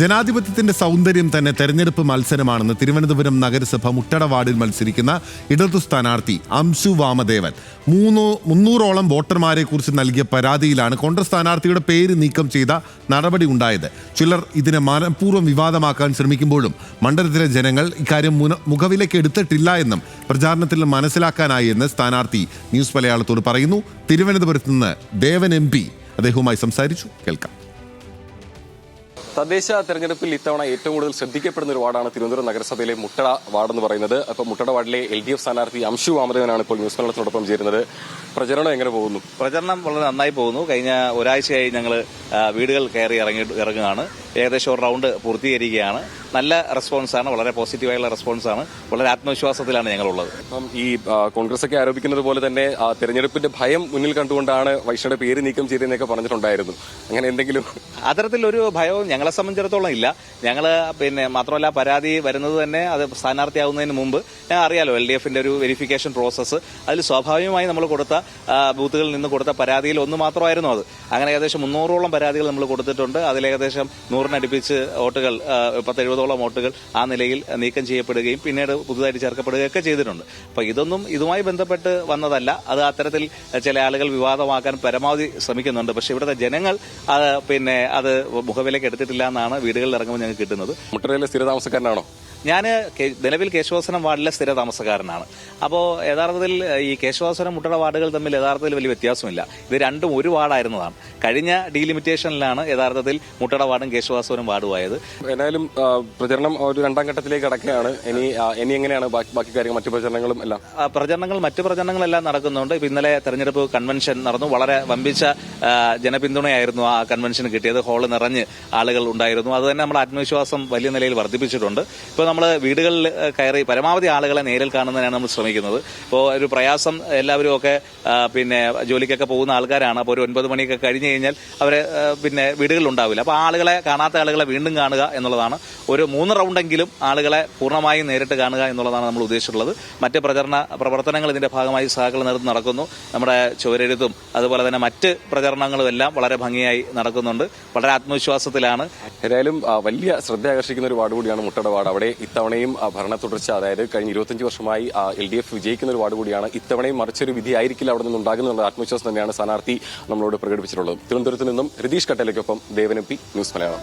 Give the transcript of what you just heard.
ജനാധിപത്യത്തിന്റെ സൗന്ദര്യം തന്നെ തെരഞ്ഞെടുപ്പ് മത്സരമാണെന്ന് തിരുവനന്തപുരം നഗരസഭ മുട്ടട വാർഡിൽ മത്സരിക്കുന്ന ഇടതു സ്ഥാനാർത്ഥി അംശു വാമദേവൻ. മൂന്നോ മുന്നൂറോളം വോട്ടർമാരെ കുറിച്ച് നൽകിയ പരാതിയിലാണ് കോൺഗ്രസ് സ്ഥാനാർത്ഥിയുടെ പേര് നീക്കം ചെയ്ത നടപടി ഉണ്ടായത്. ചിലർ ഇതിനെ മനഃപൂർവം വിവാദമാക്കാൻ ശ്രമിക്കുമ്പോഴും മണ്ഡലത്തിലെ ജനങ്ങൾ ഇക്കാര്യം മുഖവിലേക്ക് എടുത്തിട്ടില്ല എന്നും പ്രചാരണത്തിൽ മനസ്സിലാക്കാനായി എന്ന് സ്ഥാനാർത്ഥി ന്യൂസ് മലയാളത്തോട് പറയുന്നു. തിരുവനന്തപുരത്ത് നിന്ന് ദേവൻ എം പി അദ്ദേഹവുമായി സംസാരിച്ചു. കേൾക്കാം. തദ്ദേശ തെരഞ്ഞെടുപ്പിൽ ഇത്തവണ ഏറ്റവും കൂടുതൽ ശ്രദ്ധിക്കപ്പെടുന്ന ഒരു വാർഡാണ് തിരുവനന്തപുരം നഗരസഭയിലെ മുട്ടട വാർഡ് എന്ന് പറയുന്നത്. അപ്പോൾ മുട്ടട വാർഡിലെ എൽ ഡി എഫ് സ്ഥാനാർത്ഥി അംശു വാമദേവനാണ് ഇപ്പോൾ ന്യൂസ് മലയാളത്തിനോടൊപ്പം ചേരുന്നത്. പ്രചരണം എങ്ങനെ പോകുന്നു? പ്രചരണം വളരെ നന്നായി പോകുന്നു. കഴിഞ്ഞ ഒരാഴ്ചയായി ഞങ്ങൾ വീടുകൾ കയറി ഇറങ്ങി ഇറങ്ങുകയാണ്. ഏകദേശം ഒരു റൗണ്ട് പൂർത്തീകരിക്കുകയാണ്. നല്ല റെസ്പോൺസാണ് വളരെ പോസിറ്റീവായുള്ള റെസ്പോൺസാണ് വളരെ ആത്മവിശ്വാസത്തിലാണ് ഞങ്ങളുള്ളത്. ഈ കോൺഗ്രസ് ഒക്കെ ആരോപിക്കുന്നത് പോലെ തന്നെ തെരഞ്ഞെടുപ്പിന്റെ ഭയം മുന്നിൽ കണ്ടുകൊണ്ടാണ് വൈഷയുടെ പേര് നീക്കം ചെയ്തതെന്നൊക്കെ പറഞ്ഞിട്ടുണ്ടായിരുന്നു. അങ്ങനെ എന്തെങ്കിലും? അത്തരത്തിലൊരു ഭയവും ഞങ്ങളെ സംബന്ധിച്ചിടത്തോളം ഇല്ല. ഞങ്ങൾ പിന്നെ മാത്രമല്ല പരാതി വരുന്നത് തന്നെ അത് സ്ഥാനാർത്ഥിയാവുന്നതിന് മുമ്പ്. ഞാൻ അറിയാലോ എൽ ഡി എഫിന്റെ ഒരു വെരിഫിക്കേഷൻ പ്രോസസ്സ്. അതിൽ സ്വാഭാവികമായി നമ്മൾ കൊടുത്ത ബൂത്തുകളിൽ നിന്ന് കൊടുത്ത പരാതിയിൽ ഒന്ന് മാത്രമായിരുന്നു അത്. അങ്ങനെ ഏകദേശം മുന്നൂറോളം പരാതികൾ നമ്മൾ കൊടുത്തിട്ടുണ്ട്. അതിൽ ഏകദേശം നൂറിനടുപ്പിച്ച് വോട്ടുകൾ ആ, പത്തെഴുപതോളം വോട്ടുകൾ ആ നിലയിൽ നീക്കം ചെയ്യപ്പെടുകയും പിന്നീട് പുതുതായിട്ട് ചേർക്കപ്പെടുകയൊക്കെ ചെയ്തിട്ടുണ്ട്. അപ്പൊ ഇതൊന്നും ഇതുമായി ബന്ധപ്പെട്ട് വന്നതല്ല. അത് അത്തരത്തിൽ ചില ആളുകൾ വിവാദമാക്കാൻ പരമാവധി ശ്രമിക്കുന്നുണ്ട്. പക്ഷെ ഇവിടുത്തെ ജനങ്ങൾ പിന്നെ അത് മുഖവിലേക്ക് എടുത്തിട്ടില്ല എന്നാണ് വീടുകളിൽ ഇറങ്ങുമ്പോൾ ഞങ്ങൾക്ക് കിട്ടുന്നത്. മുട്ടരയിലെ സ്ഥിരതാമസക്കാരനാണോ? ഞാൻ നിലവിൽ കേശവാസനം വാർഡിലെ സ്ഥിര താമസക്കാരനാണ് അപ്പോൾ യഥാർത്ഥത്തിൽ ഈ കേശവാസനം മുട്ടട വാർഡുകൾ തമ്മിൽ യഥാർത്ഥത്തിൽ വലിയ വ്യത്യാസമില്ല. ഇത് രണ്ടും ഒരു വാർഡായിരുന്നതാണ്. കഴിഞ്ഞ ഡീലിമിറ്റേഷനിലാണ് യഥാർത്ഥത്തിൽ മുട്ടട വാർഡും കേശവാസനം വാർഡും ആയത് എന്തായാലും ആ, പ്രചരണം ഒരു രണ്ടാം ഘട്ടത്തിലേക്ക് കടക്കുകയാണ്. ഇനി ഇനി എങ്ങനെയാണ് ബാക്കി കാര്യങ്ങൾ മറ്റു പ്രചരണങ്ങളും എല്ലാം? പ്രചരണങ്ങൾ മറ്റു പ്രചരണങ്ങളെല്ലാം നടക്കുന്നുണ്ട്. ഇപ്പൊ ഇന്നലെ തെരഞ്ഞെടുപ്പ് കൺവെൻഷൻ നടന്നു. വളരെ വമ്പിച്ച ജനപിന്തുണയായിരുന്നു ആ കൺവെൻഷന് കിട്ടിയത്. ഹാൾ നിറഞ്ഞ് ആളുകൾ ഉണ്ടായിരുന്നു. അത് തന്നെ നമ്മുടെ ആത്മവിശ്വാസം വലിയ നിലയിൽ വർദ്ധിപ്പിച്ചിട്ടുണ്ട്. ഇപ്പോൾ നമ്മൾ വീടുകളിൽ കയറി പരമാവധി ആളുകളെ നേരിൽ കാണുന്നതിനാണ് നമ്മൾ ശ്രമിക്കുന്നത്. ഇപ്പോൾ ഒരു പ്രയാസം എല്ലാവരും ഒക്കെ പിന്നെ ജോലിക്കൊക്കെ പോകുന്ന ആൾക്കാരാണ്. അപ്പോൾ ഒരു ഒൻപത് മണിയൊക്കെ കഴിഞ്ഞ് കഴിഞ്ഞാൽ അവരെ പിന്നെ വീടുകളിൽ ഉണ്ടാവില്ല അപ്പോൾ ആളുകളെ കാണാത്ത ആളുകളെ വീണ്ടും കാണുക എന്നുള്ളതാണ്. ഒരു മൂന്ന് റൗണ്ടെങ്കിലും ആളുകളെ പൂർണമായും നേരിട്ട് കാണുക എന്നുള്ളതാണ് നമ്മൾ ഉദ്ദേശിച്ചിട്ടുള്ളത്. മറ്റ് പ്രചരണ പ്രവർത്തനങ്ങൾ ഇതിന്റെ ഭാഗമായി സഹകരണ നേതൃത്വം നടക്കുന്നു. നമ്മുടെ ചുവരെഴുത്തും അതുപോലെ തന്നെ മറ്റ് പ്രചരണങ്ങളും എല്ലാം വളരെ ഭംഗിയായി നടക്കുന്നുണ്ട്. വളരെ ആത്മവിശ്വാസത്തിലാണ്. ഏതായാലും വലിയ ശ്രദ്ധ ആകർഷിക്കുന്ന ഒരു വാർഡ് കൂടിയാണ് മുട്ടട വാർഡ്. അവിടെ ഇത്തവണയും ഭരണ തുടർച്ച അതായത് കഴിഞ്ഞ ഇരുപത്തഞ്ച് വർഷമായി എൽ ഡി എഫ് വിജയിക്കുന്ന ഒരു വാർഡ് കൂടിയാണ്. ഇത്തവണയും മറിച്ചൊരു വിധി ആയിരിക്കില്ല അവിടെ നിന്നുണ്ടാകുന്നുള്ള ആത്മവിശ്വാസം തന്നെയാണ് സ്ഥാനാർത്ഥി നമ്മളോട് പ്രകടിപ്പിച്ചിട്ടുള്ളത്. തിരുവനന്തപുരത്ത് നിന്നും Ratheesh കട്ടേലയ്ക്കൊപ്പം Devan M P news Malayalam.